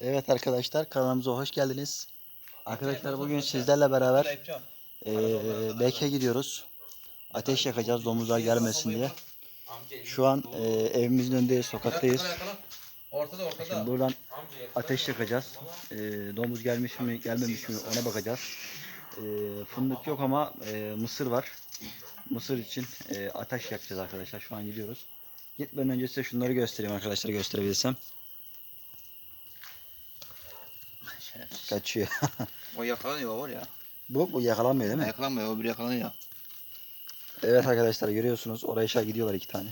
Evet arkadaşlar kanalımıza hoş geldiniz. Arkadaşlar bugün sizlerle beraber eee Beke gidiyoruz. Ateş yakacağız domuzlar gelmesin diye. Şu an eee, evimizin önündeyiz, sokaktayız. Şimdi buradan ateş yakacağız. Eee, domuz gelmiş mi gelmemiş mi ona bakacağız. Eee, fındık yok ama eee, mısır var. Mısır için eee, ateş yakacağız arkadaşlar. Şu an gidiyoruz. Gitmeden önce size şunları göstereyim arkadaşlar gösterebilirsem. Kaçıyor. O yakalanıyor var ya. bu, bu yakalanmıyor değil mi? Yakalanmıyor, o bir yakalanıyor. Evet arkadaşlar görüyorsunuz oraya gidiyorlar iki tane.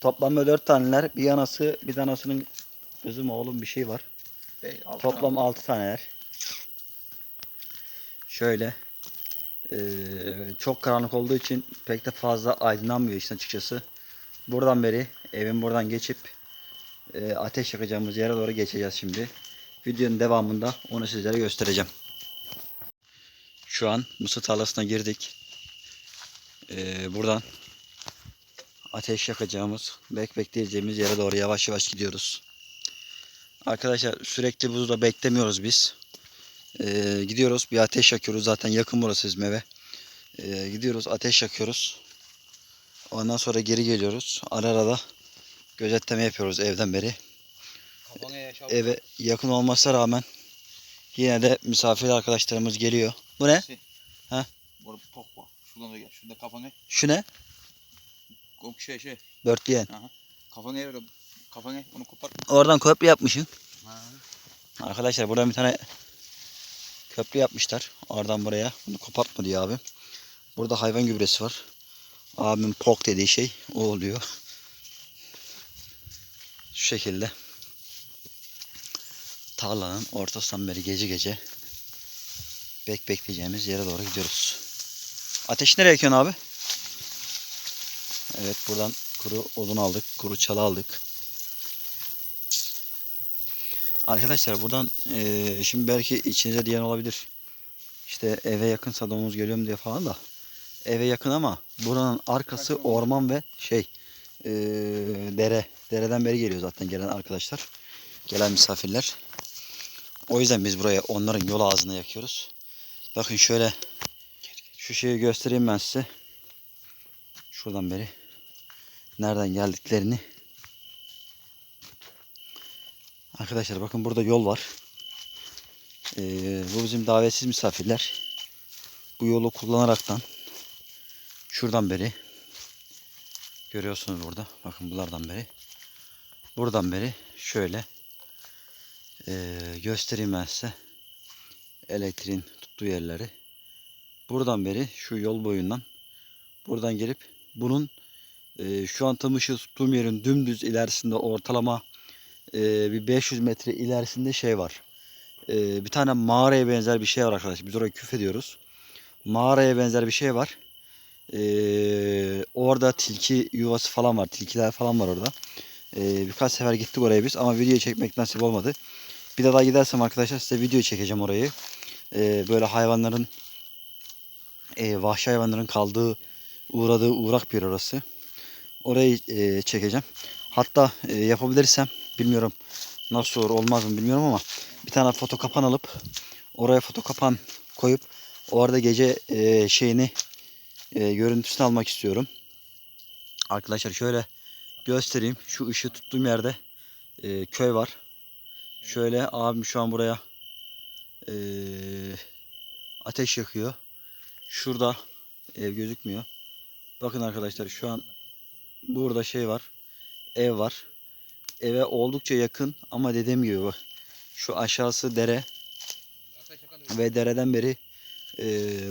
Toplamda dört taneler. Bir anası bir danasının kızım oğlum bir şey var. Beş, altı Toplam tane. altı taneler. Şöyle. eee, çok karanlık olduğu için pek de fazla aydınlanmıyor işin açıkçası. Buradan beri evin buradan geçip eee, ateş yakacağımız yere doğru geçeceğiz şimdi. Videonun devamında onu sizlere göstereceğim. Şu an mısır tarlasına girdik. Eee, buradan ateş yakacağımız, bek bekleyeceğimiz yere doğru yavaş yavaş gidiyoruz. Arkadaşlar sürekli burada beklemiyoruz biz. Ee, gidiyoruz bir ateş yakıyoruz. Zaten yakın burası bizim eve. Ee, gidiyoruz ateş yakıyoruz. Ondan sonra geri geliyoruz. Ara ara da gözetleme yapıyoruz evden beri. Kafanı. Eve yakın olmasına rağmen yine de misafir arkadaşlarımız geliyor. Bu ne? Burada pok var. Şuradan da gel. Şurada kafanı. Şu ne? O şey şey. Dörtgen. Kafanı ye öyle. Kafanı onu kopar. Oradan köprü yapmışsın. Ha. Arkadaşlar buradan bir tane köprü yapmışlar. Oradan buraya. Bunu kopartma diyor abi. Burada hayvan gübresi var. Abimin pok dediği şey o oluyor. Şu şekilde. Tarlanın ortasından beri gece gece bek bekleyeceğimiz yere doğru gidiyoruz. Ateş nereye yakıyorsun abi? Evet buradan kuru odun aldık. Kuru çalı aldık. Arkadaşlar buradan eee, şimdi belki içinize diyen olabilir. İşte eve yakınsa domuz geliyorum diye falan da. Eve yakın ama buranın arkası orman ve şey eee, dere. Dereden beri geliyor zaten gelen arkadaşlar. Gelen misafirler. O yüzden biz buraya onların yol ağzına yakıyoruz. Bakın şöyle şu şeyi göstereyim ben size. Şuradan beri nereden geldiklerini Arkadaşlar bakın burada yol var. Ee, bu bizim davetsiz misafirler. Bu yolu kullanaraktan şuradan beri görüyorsunuz burada. Bakın bunlardan beri. Buradan beri şöyle ee, göstereyim ben size. Elektriğin tuttuğu yerleri. Buradan beri şu yol boyundan buradan gelip bunun ee, şu an tam ışığı tuttuğum yerin dümdüz ilerisinde ortalama ee, bir 500 metre ilerisinde şey var. Ee, bir tane mağaraya benzer bir şey var arkadaşlar. Biz oraya küf ediyoruz. Mağaraya benzer bir şey var. Ee, orada tilki yuvası falan var. Tilkiler falan var orada. Ee, birkaç sefer gittik oraya biz ama video çekmek nasip olmadı. Bir de daha gidersem arkadaşlar size video çekeceğim orayı. Ee, böyle hayvanların e, vahşi hayvanların kaldığı uğradığı uğrak bir orası. Orayı e, çekeceğim. Hatta e, yapabilirsem bilmiyorum nasıl olur olmaz mı bilmiyorum ama bir tane foto kapan alıp oraya foto kapan koyup orada gece e, şeyini e, görüntüsünü almak istiyorum. Arkadaşlar şöyle göstereyim. Şu ışığı tuttuğum yerde e, köy var. Şöyle abim şu an buraya e, ateş yakıyor. Şurada ev gözükmüyor. Bakın arkadaşlar şu an burada şey var. Ev var. Eve oldukça yakın ama dediğim gibi bak. Şu aşağısı dere ve dereden beri e,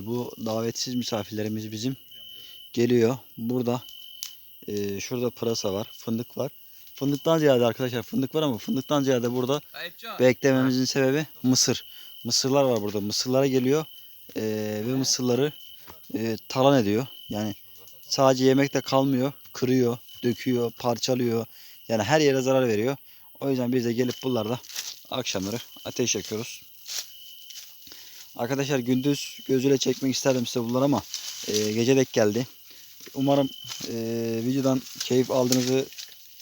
bu davetsiz misafirlerimiz bizim geliyor. Burada e, şurada pırasa var, fındık var. Fındıktan ziyade arkadaşlar fındık var ama fındıktan ziyade burada beklememizin sebebi mısır. Mısırlar var burada. Mısırlara geliyor e, ve mısırları e, talan ediyor. Yani sadece yemekte kalmıyor. Kırıyor, döküyor, parçalıyor. Yani her yere zarar veriyor. O yüzden biz de gelip bunlarla akşamları ateş yakıyoruz. Arkadaşlar gündüz gözüyle çekmek isterdim size bunları ama e, gece dek geldi. Umarım e, videodan keyif aldığınızı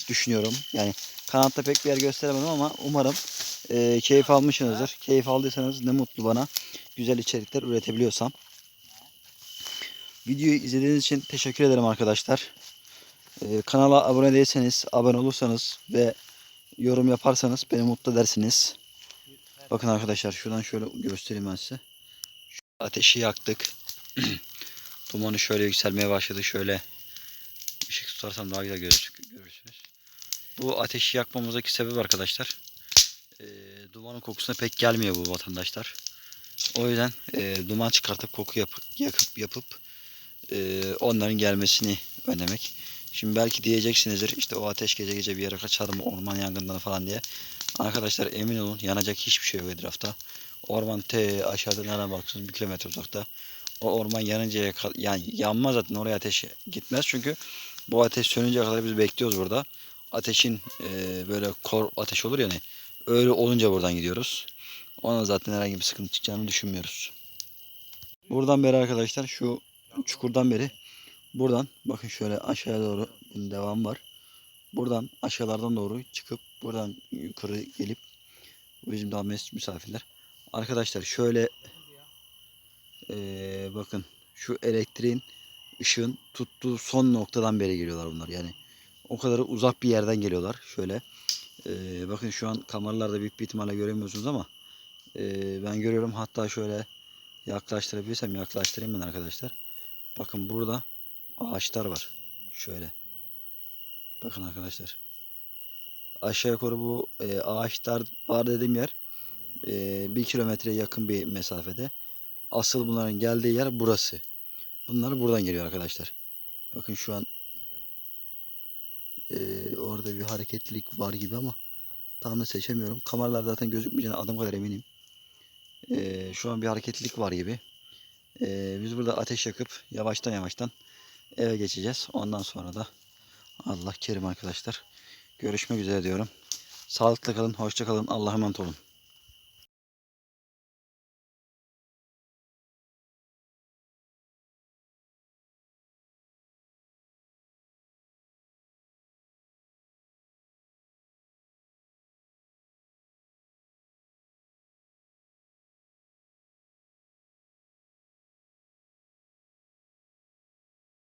düşünüyorum. Yani kanatta pek bir yer gösteremedim ama umarım e, keyif almışsınızdır. Keyif aldıysanız ne mutlu bana. Güzel içerikler üretebiliyorsam. Videoyu izlediğiniz için teşekkür ederim arkadaşlar. E, kanala abone değilseniz, abone olursanız ve yorum yaparsanız beni mutlu edersiniz. Bakın arkadaşlar şuradan şöyle göstereyim ben size. Şu ateşi yaktık. Dumanı şöyle yükselmeye başladı. Şöyle ışık tutarsam daha güzel görürsünüz. Bu ateşi yakmamızdaki sebep arkadaşlar. E, dumanın kokusuna pek gelmiyor bu vatandaşlar. O yüzden e, duman çıkartıp koku yapıp yakıp yapıp e, onların gelmesini önlemek. Şimdi belki diyeceksinizdir işte o ateş gece gece bir yere kaçar mı orman yangınları falan diye. Arkadaşlar emin olun yanacak hiçbir şey yok etrafta. Orman te aşağıda nereden baksanız bir kilometre uzakta. O orman yanıncaya yani yanmaz zaten oraya ateş gitmez çünkü bu ateş sönünceye kadar biz bekliyoruz burada. Ateşin e, böyle kor ateş olur yani öyle olunca buradan gidiyoruz. Ona zaten herhangi bir sıkıntı çıkacağını düşünmüyoruz. Buradan beri arkadaşlar şu çukurdan beri buradan bakın şöyle aşağıya doğru devam var. Buradan aşağılardan doğru çıkıp buradan yukarı gelip bizim daha misafirler. Arkadaşlar şöyle eee, bakın şu elektriğin ışığın tuttuğu son noktadan beri geliyorlar bunlar. Yani o kadar uzak bir yerden geliyorlar. Şöyle eee, bakın şu an kameralarda büyük bir ihtimalle göremiyorsunuz ama eee, ben görüyorum. Hatta şöyle yaklaştırabilirsem yaklaştırayım ben arkadaşlar. Bakın burada ağaçlar var. Şöyle. Bakın arkadaşlar. Aşağı yukarı bu e, ağaçlar var dediğim yer e, bir kilometreye yakın bir mesafede. Asıl bunların geldiği yer burası. Bunlar buradan geliyor arkadaşlar. Bakın şu an e, orada bir hareketlilik var gibi ama tam da seçemiyorum. Kameralar zaten gözükmeyeceğine adım kadar eminim. E, şu an bir hareketlilik var gibi. E, biz burada ateş yakıp yavaştan yavaştan eve geçeceğiz. Ondan sonra da Allah kerim arkadaşlar. Görüşmek üzere diyorum. Sağlıkla kalın, hoşça kalın. Allah'a emanet olun.